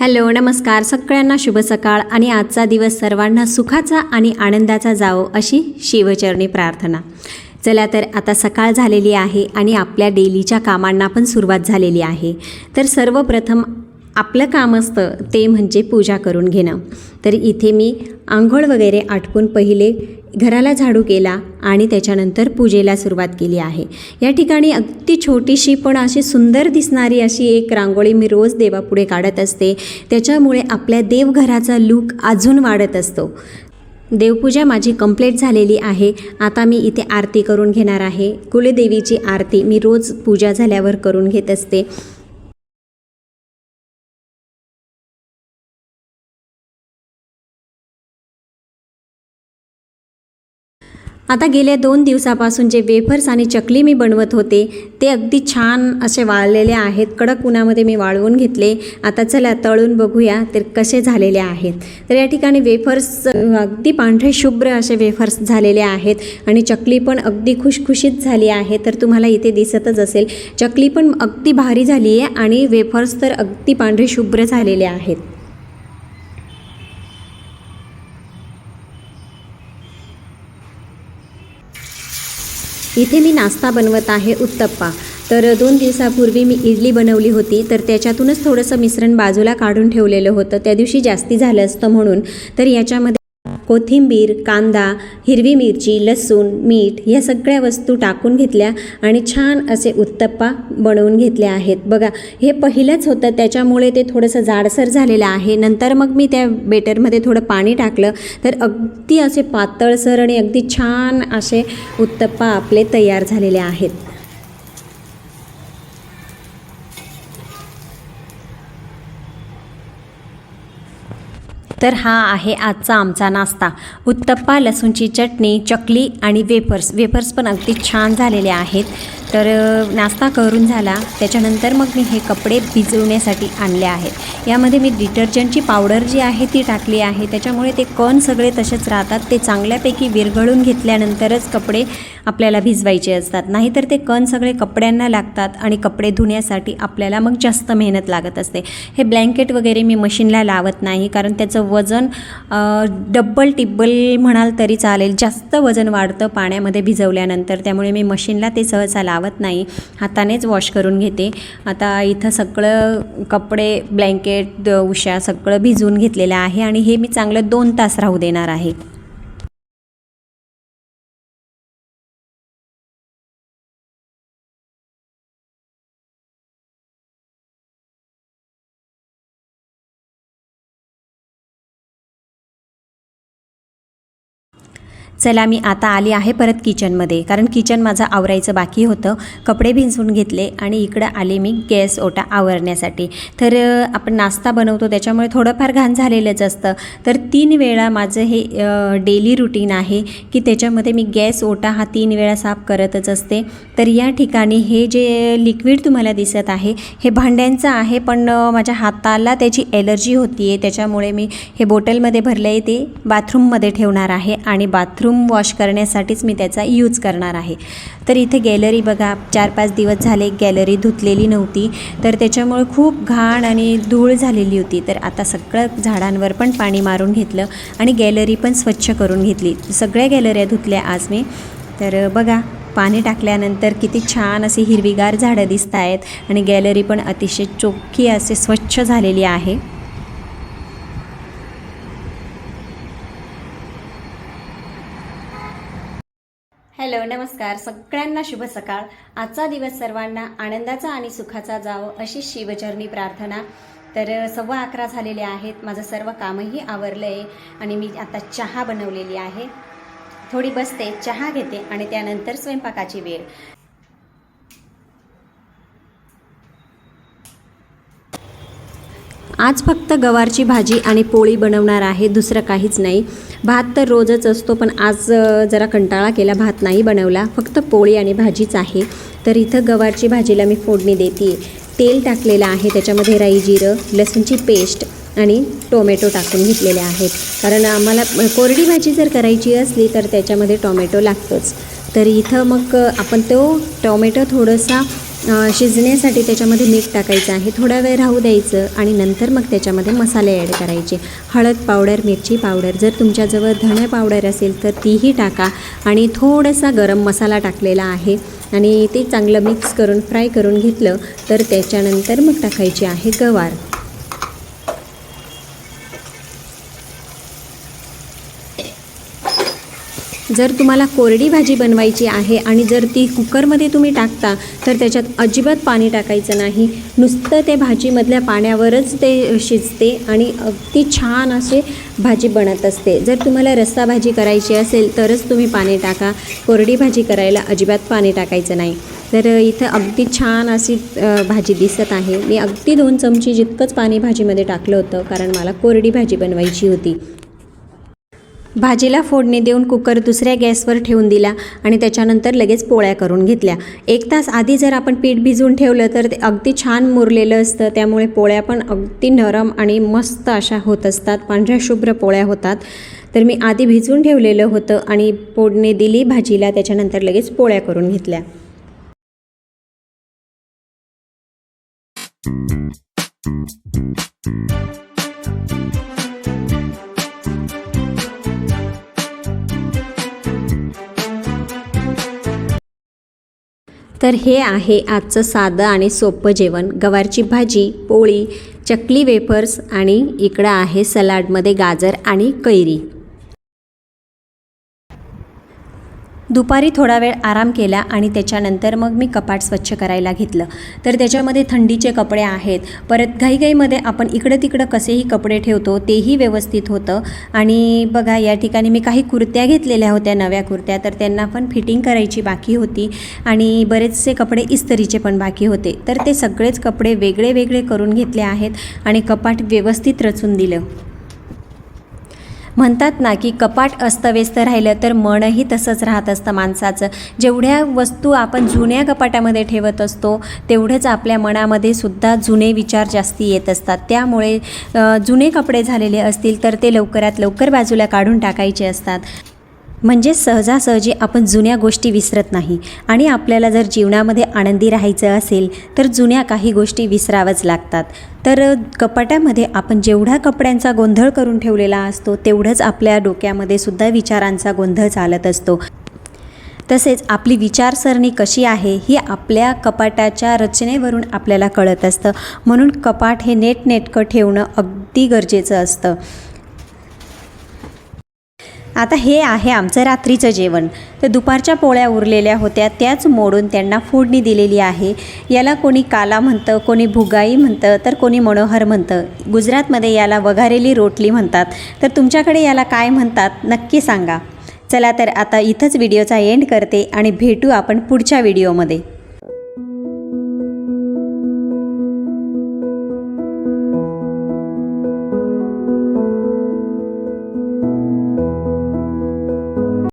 Hello नमस्कार. सगळ्यांना शुभ सकाळ आणि आजचा दिवस सर्वांना सुखाचा आणि आनंदाचा जावो अशी शिवचरणी प्रार्थना. चला तर आता सकाळ झालेली आहे आणि आपल्या डेलीच्या कामांना पण सुरुवात झालेली आहे. तर सर्वप्रथम आपलं काम असतं ते म्हणजे पूजा करून घेणं. तर इथे मी आंघोळ वगैरे आटपून पहिले घराला झाडू केला आणि त्याच्यानंतर पूजेला सुरुवात केली आहे. या ठिकाणी अगदी छोटीशी पण अशी सुंदर दिसणारी अशी एक रांगोळी मी रोज देवापुढे काढत असते. त्याच्यामुळे आपल्या देवघराचा लूक अजून वाढत असतो. देवपूजा माझी कंप्लीट झालेली आहे. आता मी इथे आरती करून घेणार आहे. कुलदेवीची आरती मी रोज पूजा झाल्यावर करून घेत असते. आता गेल्या दोन दिवसापासून जे वेफर्स आणि चकली मी बनवत होते ते अगदी छान असे वाळलेले आहेत. कडक उन्हामध्ये मी वाळवून घेतले. आता चला तळून बघूया तर कसे झालेले आहेत. तर या ठिकाणी वेफर्स अगदी पांढरे शुभ्र असे वेफर्स झालेले आहेत आणि चकली पण अगदी खुशखुशीत झाली आहे. तर तुम्हाला इथे दिसतच असेल चकली पण अगदी भारी झाली आहे आणि वेफर्स तर अगदी पांढरे शुभ्र झालेले आहेत. इथे मी नाश्ता बनवत आहे उत्तप्पा. तर दोन दिवसापूर्वी मी इडली बनवली होती तर त्याच्यातूनच थोडंसं मिश्रण बाजूला काढून ठेवलेलं होतं. त्या दिवशी जास्ती झालं असतं म्हणून. तर याच्यामध्ये कोथिंबीर कांदा हिरवी मिरची लसूण मीठ या सगळ्या वस्तू टाकून घेतल्या आणि छान असे उत्तप्पा बनवून घेतले आहेत. बघा हे पहिलंच होतं त्याच्यामुळे ते थोडंसं जाडसर झालेलं आहे. नंतर मग मी त्या बेटरमध्ये थोडं पाणी टाकलं तर अगदी असे पातळसर आणि अगदी छान असे उत्तप्पा आपले तयार झालेले आहेत. तर हा आहे आजचा आमचा नाश्ता. उत्तप्पा लसूणची चटणी चकली आणि वेफर्स. वेफर्स पण अगदी छान झालेले आहेत. तर नाश्ता करून झाला. त्याच्यानंतर मग मी हे कपडे भिजवण्यासाठी आणले आहेत. यामध्ये मी डिटर्जंटची पावडर जी आहे ती टाकली आहे. त्याच्यामुळे ते कण सगळे तसेच राहतात. ते चांगल्यापैकी विरघळून घेतल्यानंतरच कपडे आपल्याला भिजवायचे असतात. नाहीतर ते कण सगळे कपड्यांना लागतात आणि कपडे धुण्यासाठी आपल्याला मग जास्त मेहनत लागत असते. हे ब्लँकेट वगैरे मी मशीनला लावत नाही कारण त्याचं वजन डब्बल टिब्बल म्हणाल तरी चालेल. जास्त वजन वाढतं पाण्यामध्ये भिजवल्यानंतर. त्यामुळे मी मशीनला ते सहसा लावत नाही. हातानेच वॉश करून घेते. आता इथं सगळं कपडे ब्लँकेट द- उशा सगळं भिजवून घेतलेलं आहे आणि हे मी चांगलं दोन तास राहू देणार आहे. चला मी आता आली आहे परत किचनमध्ये. कारण किचन माझं आवरायचं बाकी होतं. कपडे भिजवून घेतले आणि इकडं आले मी गॅस ओटा आवरण्यासाठी. तर आपण नाश्ता बनवतो त्याच्यामुळे थोडंफार घाण झालेलंच असतं. तर तीन वेळा माझं हे डेली रुटीन आहे की त्याच्यामध्ये मी गॅस ओटा हा तीन वेळा साफ करतच असते. तर या ठिकाणी हे जे लिक्विड तुम्हाला दिसत आहे हे भांड्यांचं आहे पण माझ्या हाताला त्याची ॲलर्जी होती आहे त्याच्यामुळे मी हे बॉटलमध्ये भरलं आहे ते बाथरूममध्ये ठेवणार आहे आणि बाथरूम वॉश करण्यासाठीच मी त्याचा यूज करणार आहे. तर इथे गॅलरी बघा चार पाच दिवस झाले गॅलरी धुतलेली नव्हती. तर त्याच्यामुळे खूप घाण आणि धूळ झालेली होती. तर आता सगळं झाडांवर पण पाणी मारून घेतलं आणि गॅलरी पण स्वच्छ करून घेतली. सगळ्या गॅलऱ्या धुतल्या आज मी. तर बघा पाणी टाकल्यानंतर किती छान अशी हिरवीगार झाडं दिसत आहेत आणि गॅलरी पण अतिशय चोखी असे स्वच्छ झालेली आहे हॅलो नमस्कार. सगळ्यांना शुभ सकाळ. आजचा दिवस सर्वांना आनंदाचा आणि सुखाचा जावं अशी शिवचरणी प्रार्थना तर सव्वा अकरा झालेले आहेत. माझं सर्व कामही आवरलं आहे आणि मी आता चहा बनवलेली आहे. थोडी बसते चहा घेते आणि त्यानंतर स्वयंपाकाची वेळ. आज फक्त गवारची भाजी आणि पोळी बनवणार आहे दुसरं काहीच नाही. भात तर रोजच असतो पण आज जरा कंटाळा केला भात नाही बनवला. फक्त पोळी आणि भाजीच आहे. तर इथं गवारची भाजीला मी फोडणी देते. तेल टाकलेलं आहे त्याच्यामध्ये राई जिरं लसूणची पेस्ट आणि टोमॅटो टाकून घेतलेले आहेत. कारण आम्हाला कोरडी भाजी जर करायची असली तर त्याच्यामध्ये टोमॅटो लागतोच. तर इथं मग आपण तो टोमॅटो थोडासा शिजण्यासाठी त्याच्यामध्ये मीठ टाकायचं आहे. थोडा वेळ राहू द्यायचं आणि नंतर मग त्याच्यामध्ये मसाले ॲड करायचे. हळद पावडर मिरची पावडर जर तुमच्याजवळ धणे पावडर असेल तर तीही टाका आणि थोडासा गरम मसाला टाकलेला आहे आणि ते चांगलं मिक्स करून फ्राय करून घेतलं तर त्याच्यानंतर मग टाकायची आहे गवार. जर तुम्हाला कोरडी भाजी बनवायची आहे आणि जर ती कुकरमध्ये तुम्ही टाकता तर त्याच्यात अजिबात पाणी टाकायचं नाही. नुसतं ते भाजीमधल्या पाण्यावरच ते शिजते आणि अगदी छान असे भाजी बनत असते. जर तुम्हाला रस्सा भाजी करायची असेल तरच तुम्ही पाणी टाका. कोरडी भाजी करायला अजिबात पाणी टाकायचं नाही. तर इथं अगदी छान अशी भाजी दिसत आहे. मी अगदी दोन चमची जितकंच पाणी भाजीमध्ये टाकलं होतं कारण मला कोरडी भाजी बनवायची होती. भाजीला फोडणी देऊन कुकर दुसऱ्या गॅसवर ठेवून दिला आणि त्याच्यानंतर लगेच पोळ्या करून घेतल्या. एक तास आधी जर आपण पीठ भिजवून ठेवलं तर ते अगदी छान मुरलेलं असतं. त्यामुळे पोळ्या पण अगदी नरम आणि मस्त अशा होत असतात. पांढऱ्या शुभ्र पोळ्या होतात. तर मी आधी भिजवून ठेवलेलं होतं आणि फोडणी दिली भाजीला. त्याच्यानंतर लगेच पोळ्या करून घेतल्या. तर हे आहे आजचं साधं आणि सोपं जेवण. गवारची भाजी पोळी चकली वेफर्स आणि इकडं आहे सलाडमध्ये गाजर आणि कैरी. दुपारी थोडा वेळ आराम केला आणि त्याच्यानंतर मग मी कपाट स्वच्छ करायला घेतलं. तर त्याच्यामध्ये थंडीचे कपडे आहेत. परत घाईघाईमध्ये आपण इकडं तिकडं कसेही कपडे ठेवतो तेही व्यवस्थित होतं. आणि बघा या ठिकाणी मी काही कुर्त्या घेतलेल्या होत्या नव्या कुर्त्या. तर त्यांना पण फिटिंग करायची बाकी होती. आणि बरेचसे कपडे इस्तरीचे पण बाकी होते. तर ते सगळेच कपडे वेगळे वेगळे करून घेतले आहेत आणि कपाट व्यवस्थित रचून दिलं. म्हणतात ना की कपाट अस्तव्यस्त राहिलं तर मनही तसंच राहत असतं माणसाचं. जेवढ्या वस्तू आपण जुन्या कपाटामध्ये ठेवत असतो तेवढंच आपल्या मनामध्ये सुद्धा जुने विचार जास्ती येत असतात. त्यामुळे जुने कपडे झालेले असतील तर ते लवकरात लवकर बाजूला काढून टाकायचे असतात. म्हणजे सहजासहजी आपण जुन्या गोष्टी विसरत नाही. आणि आपल्याला जर जीवनामध्ये आनंदी राहायचं असेल तर जुन्या काही गोष्टी विसरावंच लागतात. तर कपाटामध्ये आपण जेवढा कपड्यांचा गोंधळ करून ठेवलेला असतो तेवढंच आपल्या डोक्यामध्ये सुद्धा विचारांचा गोंधळ चालत असतो. तसेच आपली विचारसरणी कशी आहे ही आपल्या कपाटाच्या रचनेवरून आपल्याला कळत असतं. म्हणून कपाट हे नेटनेटकं ठेवणं अगदी गरजेचं असतं. आता हे आहे आमचं रात्रीचं जेवण. तर दुपारच्या पोळ्या उरलेल्या होत्या त्याच मोडून त्यांना फोडणी दिलेली आहे. याला कोणी काला म्हणतं कोणी भुगाई म्हणतं तर कोणी मनोहर म्हणतं. गुजरातमध्ये याला वघारेली रोटली म्हणतात. तर तुमच्याकडे याला काय म्हणतात नक्की सांगा. चला तर आता इथंच व्हिडिओचा एंड करते आणि भेटू आपण पुढच्या व्हिडिओमध्ये.